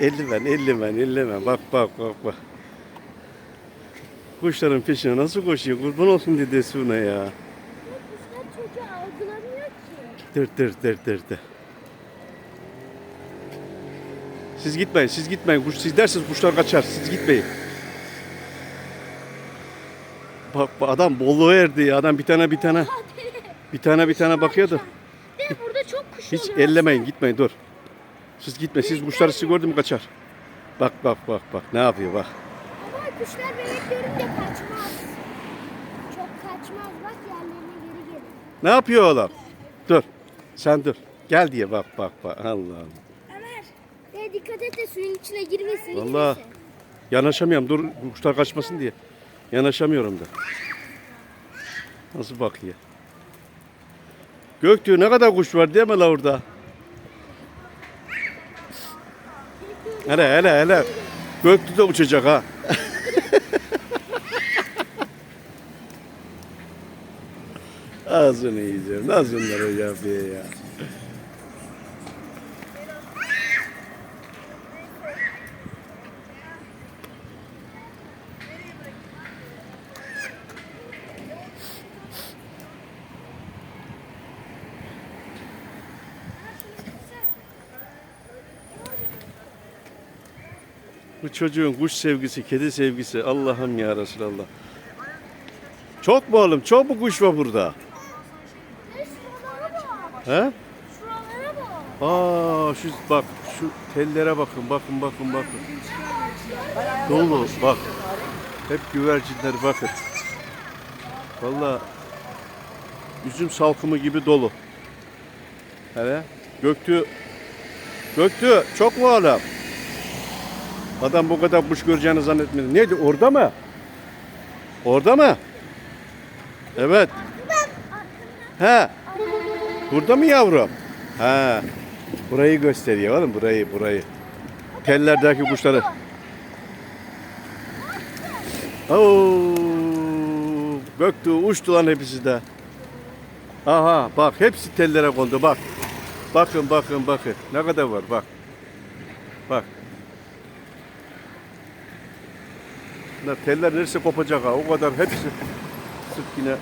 eldiven, eldiven, eldiven. Bak bak bak bak. Kuşların peşine nasıl koşuyor? Kurban olsun dedesi ona ya. Kuşlar çocuğu algılamıyor ki. Dır dır dır dır dır. Siz gitmeyin, siz gitmeyin. Kuş, siz dersiniz kuşlar kaçar. Siz gitmeyin. Bak, adam bolluğa erdi ya. Adam bir tane bir tane bir tane bir tane bakıyordu. De burada çok kuş Hiç ellemeyin, gitmeyin dur. Siz gitme. Siz kuşları siz gördün mü kaçar. Bak bak bak bak ne yapıyor bak. Ama kuşlar bebek görünce kaçmaz. Çok kaçmaz. Bak yerlerine geri gelir. Ne yapıyor oğlum? Dur. Sen dur. Gel diye bak bak bak. Allah Allah. Ömer. De dikkat et de suyun içine girmesin. Vallahi. gitmesin. Yanaşamıyorum. Dur kuşlar kaçmasın diye. Yanaşamıyorum da. Nasıl bakıyor? Göktüğü ne kadar kuş var değil mi la orada? Hele hele hele. Göktü de uçacak ha. Ağzını yiyeceğim. Nasıl bunlar yapıyor ya? Bu çocuğun kuş sevgisi, kedi sevgisi. Allah'ım ya Resulallah. Çok mu oğlum? Çok mu kuş var burada? He? Aa şu bak şu tellere bakın bakın bakın bakın. Dolu bak. Hep güvercinler bakın. Vallahi üzüm salkımı gibi dolu. Hele Göktü Göktü çok mu oğlum? Adam bu kadar kuş göreceğini zannetmedi. Neydi orada mı? Orada mı? Evet. He. Burada mı yavrum? Ha. Burayı gösteriyor oğlum burayı burayı. Tellerdeki kuşları. Oo! Göktü uçtu lan hepsi de. Aha bak hepsi tellere kondu bak. Bakın bakın bakın. Ne kadar var bak. Bak. Teller neresi kopacak ha o kadar hepsi. Sırf yine